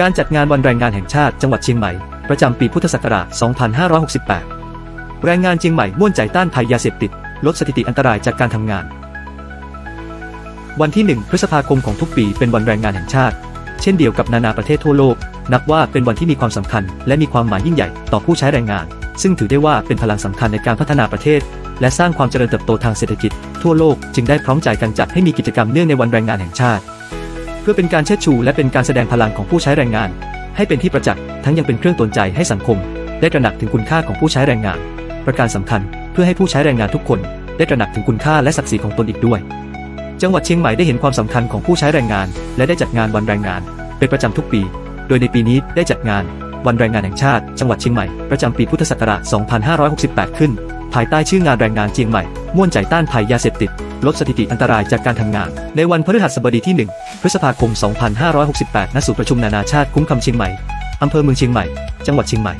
การจัดงานวันแรงงานแห่งชาติจังหวัดเชียงใหม่ ประจำปีพุทธศักราช 2568 แรงงานเชียงใหม่ม่วนใจต้านภัยยาเสพติด ลดสถิติอันตรายจากการทำงาน วันที่ 1 พฤษภาคมของทุกปีเป็นวันแรงงานแห่งชาติ เช่นเดียวกับนานาประเทศทั่วโลก นับว่าเป็นวันที่มีความสำคัญ และมีความหมายยิ่งใหญ่ต่อผู้ใช้แรงงาน ซึ่งถือได้ว่าเป็นพลังสำคัญในการพัฒนาประเทศ และสร้างความเจริญเติบโตทางเศรษฐกิจ ทั่วโลกจึงได้พร้อมใจกันจัดให้มีกิจกรรมเนื่องในวันแรงงานแห่งชาติ เพื่อเป็นการเชิดชูและเป็นการแสดงพลังของผู้ใช้แรงงาน ให้เป็นที่ประจักษ์ทั้งยังเป็นเครื่องตนใจให้สังคม ได้ตระหนักถึงคุณค่าของผู้ใช้แรงงาน ประการสำคัญเพื่อให้ผู้ใช้แรงงานทุกคน ได้ตระหนักถึงคุณค่าและศักดิ์ศรีของตนอีกด้วย จังหวัดเชียงใหม่ได้เห็นความสำคัญของผู้ใช้แรงงาน และได้จัดงานวันแรงงาน เป็นประจำทุกปี โดยในปีนี้ได้จัดงาน วันแรงงานแห่งชาติ จังหวัดเชียงใหม่ประจำปีพุทธศักราช 2568 ขึ้น ภายใต้ชื่องานแรงงานเชียงใหม่ ม่วนใจต้านภัยยาเสพติด ลดสถิติอันตรายจากการทำงาน ในวันพฤหัสบดีที่ 1 พฤษภาคม 2568 ณ ศูนย์ประชุมนานาชาติคุ้มคำเชียงใหม่ อำเภอเมืองเชียงใหม่ จังหวัดเชียงใหม่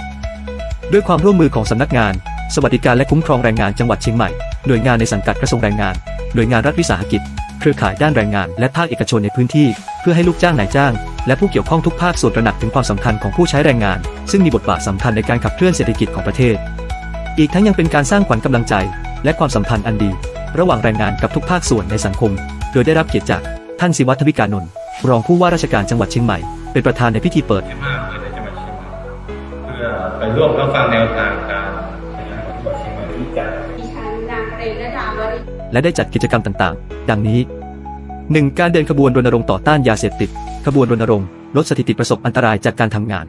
ด้วยความร่วมมือของสำนักงาน สวัสดิการและคุ้มครองแรงงานจังหวัดเชียงใหม่ หน่วยงานในสังกัดกระทรวงแรงงาน หน่วยงานรัฐวิสาหกิจ เครือข่ายด้านแรงงาน และภาคเอกชนในพื้นที่ เพื่อให้ลูกจ้างนายจ้าง และผู้เกี่ยวข้องทุกภาคส่วนตระหนักถึงความสำคัญของผู้ใช้แรงงาน ซึ่งมีบทบาทสำคัญในการขับเคลื่อนเศรษฐกิจของประเทศ อีกทั้งยังเป็นการสร้างขวัญกำลังใจ และความสัมพันธ์อันดี ระหว่างแรงงานกับทุกภาคส่วนในสังคม โดยได้รับเกียรติจากท่านศิวัฒวิกานนท์รองผู้ว่าราชการจังหวัดเชียงใหม่ เป็นประธานในพิธีเปิดเพื่อไปร่วมรับฟังแนวทางการจังหวัดเชียงใหม่ดิฉันนางเรนดาวริและได้จัดกิจกรรมต่างๆ ดังนี้ 1. การเดินขบวนรณรงค์ต่อต้านยาเสพติด ขบวนรณรงค์ลดสถิติประสบอันตรายจากการทำงาน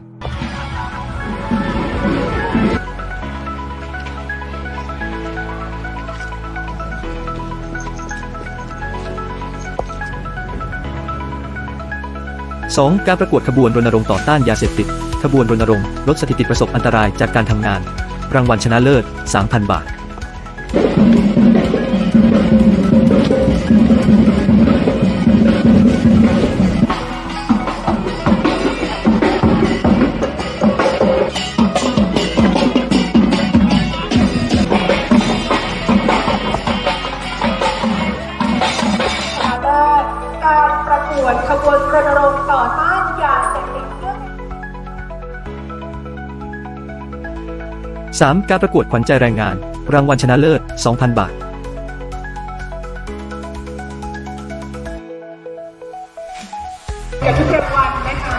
2. การประกวดขบวนรณรงค์ต่อต้านยาเสพติด ขบวนรณรงค์ลดสถิติประสบอันตรายจากการทำงาน รางวัลชนะเลิศ 3,000 บาท 3. การประกวดขวัญใจแรงงาน รางวัลชนะเลิศ 2,000 บาทกับทุกรางวัลนะคะ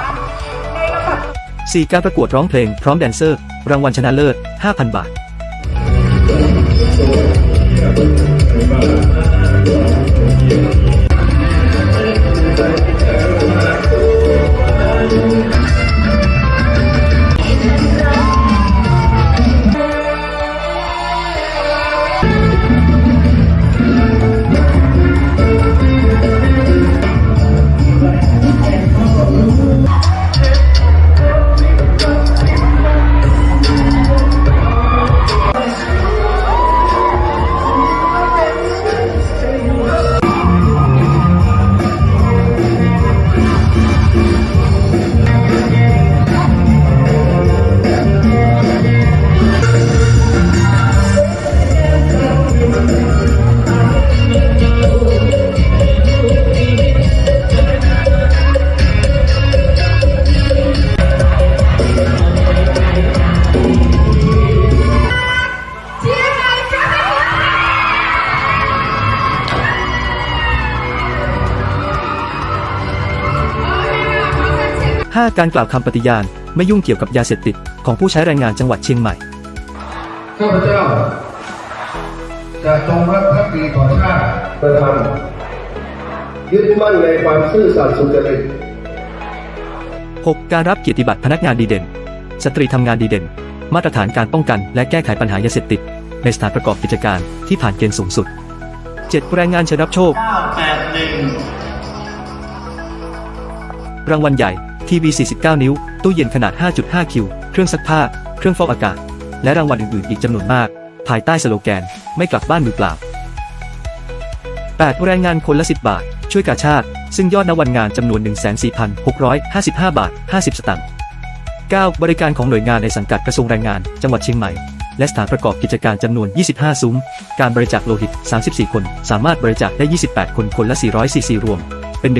ในลำดับ 4. การประกวดร้องเพลงพร้อมแดนเซอร์ รางวัลชนะเลิศ 5,000 บาท 5. การกล่าวคำปฏิญาณ ไม่ยุ่งเกี่ยวกับยาเสพติด ของผู้ใช้แรงงานจังหวัดเชียงใหม่ ข้าพเจ้า จะจงรักภักดีต่อชาติประธรรมยึดมั่นในความซื่อสัตย์สุจริต 6. การรับเกียรติบัตรพนักงานดีเด่น สตรีทำงานดีเด่น มาตรฐานการป้องกัน และแก้ไขปัญหายาเสพติด ในสถานประกอบกิจการที่ผ่านเกณฑ์สูงสุด 7. แรงงานเชิญรับโชครางวัลใหญ่ ทีวี 49 นิ้ว ตู้เย็นขนาด 5.5 คิว เครื่องซักผ้า เครื่องฟอกอากาศ และรางวัลอื่น ๆ อีกจำนวนมาก ภายใต้สโลแกน ไม่กลับบ้านมือเปล่า 8. แรงงานคนละ 10 บาท ช่วยกาชาติ ซึ่งยอดณวันงานจำนวน 1,4,655 บาท 50 สตางค์ 9. บริการของหน่วยงานในสังกัดกระทรวงแรงงาน จังหวัดเชียงใหม่ และสถานประกอบกิจการจำนวน 25 ซุ้ม การบริจาคโลหิต 34 คน สามารถบริจาคได้ 28 คน คนละ 400 ซีซีรวม เป็น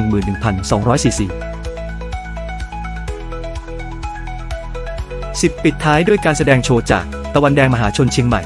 11,200 ซีซี 10 ปิดท้ายด้วยการแสดงโชว์จากตะวันแดงมหาชนเชียงใหม่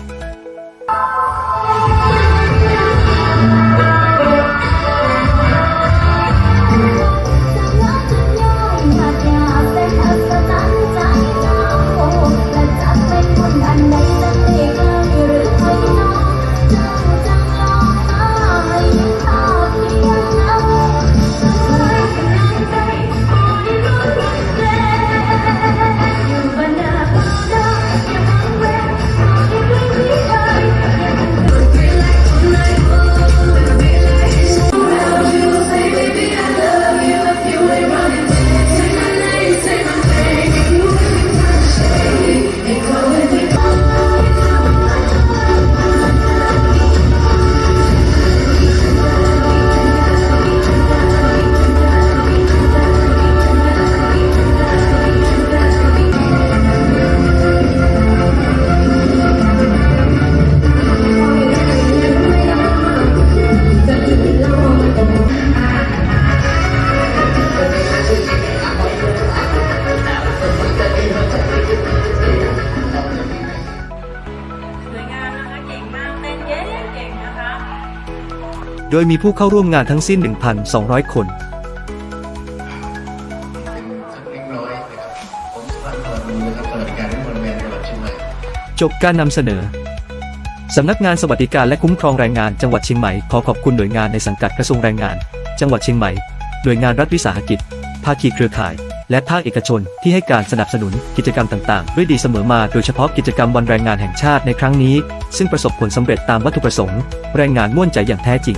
โดยมีผู้เข้าร่วมงานทั้งสิ้น 1,200 คนเป็นสักเล็กน้อยคนะครับสวัสดิการที่บริเวณจังหวัดเชียงใหม่จบการนำเสนอสำนักงานสวัสดิการและคุ้มครองแรงงานจังหวัดเชียงใหม่ขอขอบคุณหน่วยงานในสังกัดกระทรวงแรงงาน จังหวัดเชียงใหม่ หน่วยงานรัฐวิสาหกิจ ภาคีเครือข่าย และภาคเอกชนที่ให้การสนับสนุนกิจกรรมต่างๆ ด้วยดีเสมอมาโดยเฉพาะกิจกรรมวันแรงงานแห่งชาติในครั้งนี้ ซึ่งประสบผลสำเร็จตามวัตถุประสงค์ แรงงานม่วนใจอย่างแท้จริง